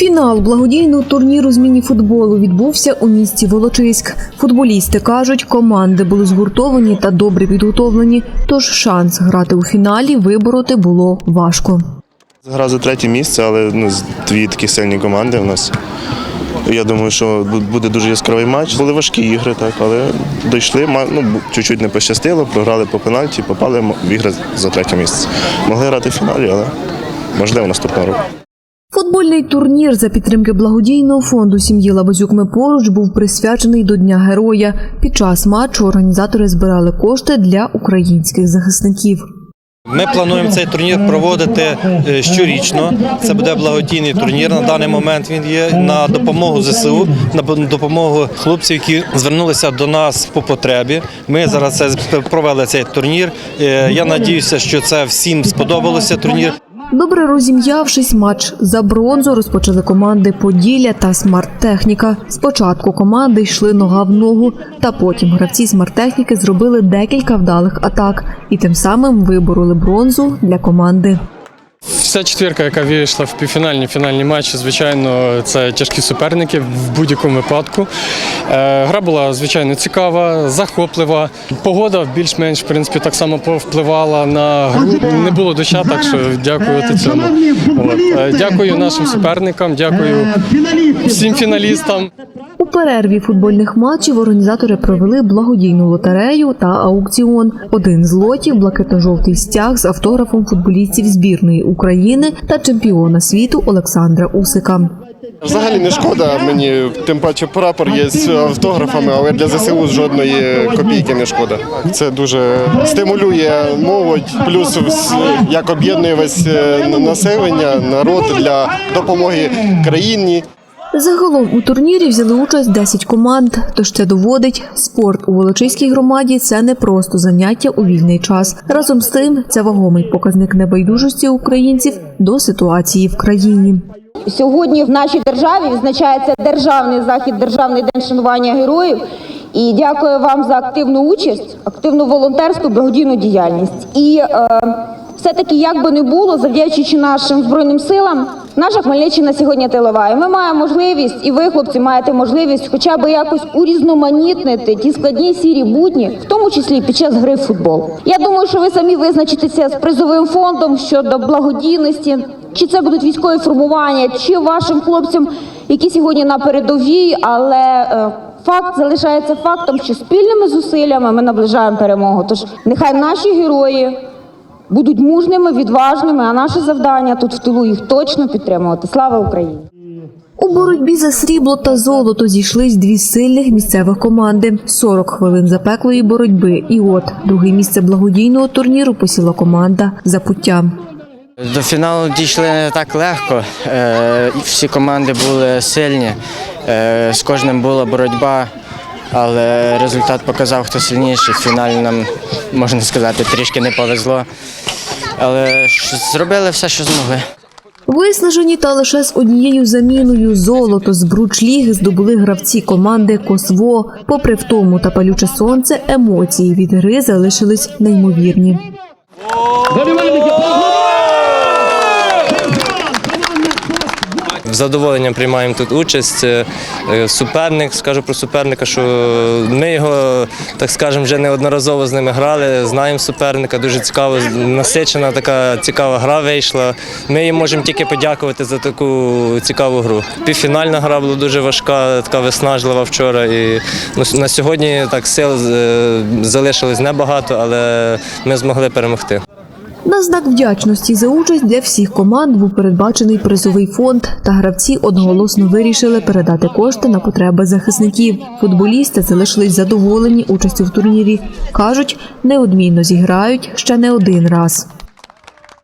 Фінал благодійного турніру з міні-футболу відбувся у місті Волочиськ. Футболісти кажуть, команди були згуртовані та добре підготовлені, тож шанс грати у фіналі вибороти було важко. Гра за третє місце, але ну, дві такі сильні команди у нас. Я думаю, що буде дуже яскравий матч. Були важкі ігри, так, але дійшли, ну, чуть-чуть не пощастило, програли по пенальті, попали в ігри за третє місце. Могли грати в фіналі, але можливо наступного року. Футбольний турнір за підтримки благодійного фонду сім'ї Лабазюк Ми поруч був присвячений до Дня Героя. Під час матчу організатори збирали кошти для українських захисників. Ми плануємо цей турнір проводити е, щорічно. Це буде благодійний турнір. На даний момент він є на допомогу ЗСУ, на допомогу хлопців, які звернулися до нас по потребі. Ми зараз провели цей турнір. Е, Я надіюся, що це всім сподобалося турнір. Добре розім'явшись, матч за бронзу розпочали команди Поділля та Смарт-Техніка. Спочатку команди йшли нога в ногу, та потім гравці смарт-техніки зробили декілька вдалих атак і тим самим вибороли бронзу для команди. Вся четвірка, яка вийшла в півфінальні фінальні матчі, звичайно, це тяжкі суперники в будь-якому випадку. Е, Гра була звичайно цікава, захоплива. Погода більш-менш в принципі так само повпливала на гру. Не було доща, так що дякувати цьому. От. Е, Дякую нашим суперникам, дякую всім фіналістам. Перерві футбольних матчів організатори провели благодійну лотерею та аукціон. Один з лотів блакитно-жовтий стяг з автографом футболістів збірної України та чемпіона світу Олександра Усика. Взагалі не шкода мені, тим паче прапор є з автографами, але для ЗСУ жодної копійки не шкода. Це дуже стимулює молодь, плюс як об'єднує весь е, населення, народ для допомоги країні. Загалом у турнірі взяли участь 10 команд. Тож це доводить, спорт у Волочиській громаді це не просто заняття у вільний час. Разом з тим, це вагомий показник небайдужості українців до ситуації в країні. Сьогодні в нашій державі відзначається державний захід, державний день шанування героїв. І дякую вам за активну участь, активну волонтерську благодійну діяльність. І е, все-таки, як би не було, завдячуючи нашим збройним силам, наша Хмельниччина сьогодні тилова. І ми маємо можливість, і ви, хлопці, маєте можливість, хоча б якось урізноманітнити ті складні сірі будні, в тому числі під час гри в футбол. Я думаю, що ви самі визначитеся з призовим фондом щодо благодійності, чи це будуть військові формування, чи вашим хлопцям, які сьогодні на передовій, але е, факт залишається фактом, що спільними зусиллями ми наближаємо перемогу. Тож нехай наші герої будуть мужними, відважними, а наше завдання тут в тилу їх точно підтримувати. Слава Україні! У боротьбі за срібло та золото зійшлись дві сильних місцевих команди. 40 хвилин запеклої боротьби. І от друге місце благодійного турніру посіла команда Запуття. До фіналу дійшли не так легко. Е, Всі команди були сильні, е, з кожним була боротьба, але результат показав, хто сильніший. В фіналі нам, можна сказати, трішки не повезло. Але зробили все, що змогли. Виснажені та лише з однією заміною золото з бручліги здобули гравці команди Косво. Попри втому та палюче сонце, емоції від гри залишились неймовірні. З задоволенням приймаємо тут участь. Е, е, Суперник, скажу про суперника, що ми його, так скажемо, вже неодноразово з ними грали. Знаємо суперника, дуже цікаво, насичена така цікава гра вийшла. Ми їм можемо тільки подякувати за таку цікаву гру. Півфінальна гра була дуже важка, така виснажлива вчора. І ну, на сьогодні так сил е, залишилось небагато, але ми змогли перемогти. На знак вдячності за участь для всіх команд був передбачений призовий фонд, та гравці одноголосно вирішили передати кошти на потреби захисників. Футболісти залишились задоволені участю в турнірі. кажуть, неодмінно зіграють ще не один раз.